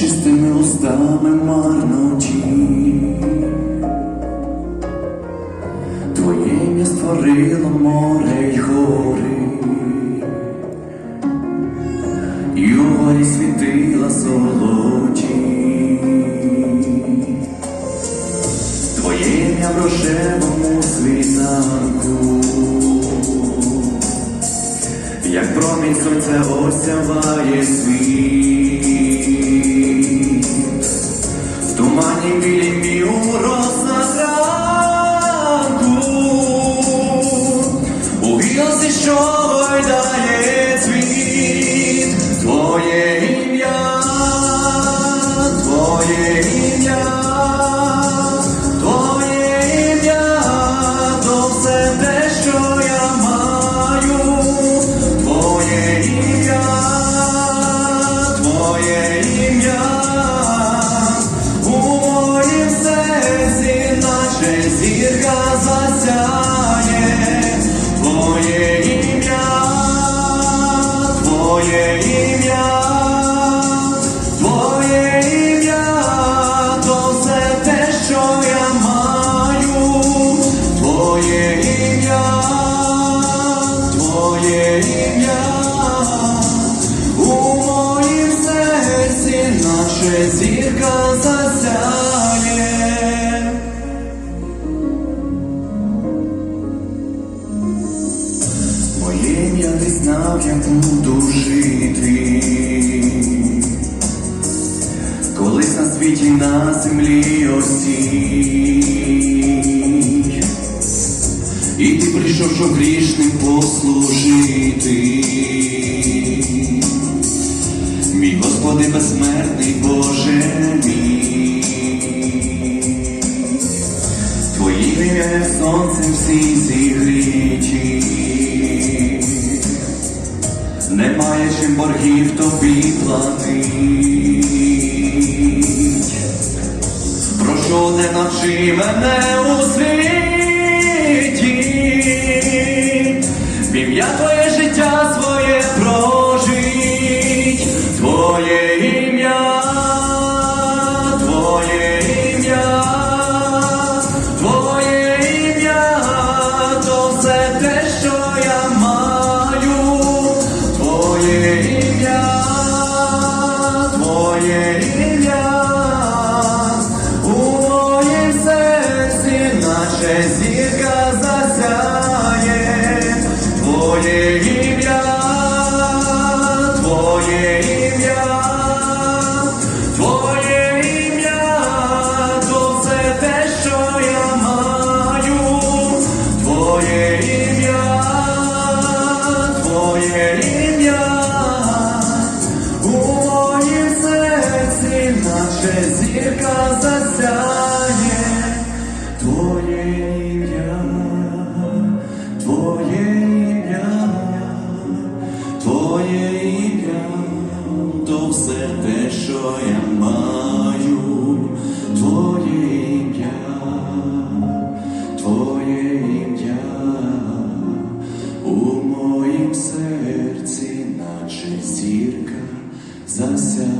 чистими устами марноті. Твоє ім'я створило море й гори, і у горі світила золоті. Твоє ім'я в рожевому світанку, як промінь сонця осяває світ, в тумані зірка засяє, Твоє ім'я, Твоє ім'я. Твоє ім'я, то все те, що я маю, Твоє ім'я, Твоє. Моє ім'я не знав, як буду жити. Колись на світі на землі осій. І ти прийшов, щоб грішним послужити. Мій Господи безсмертний Боже мій. Твоїм ім'я сонцем всі зігріті. Немає чим боргів тобі платить. Прошу, не навчи мене у світі. Зірка засяє, Твоє ім'я, Твоє ім'я, Твоє ім'я, то все те, що я маю, Твоє ім'я, Твоє ім'я, у моїм серці, наче зірка засяє.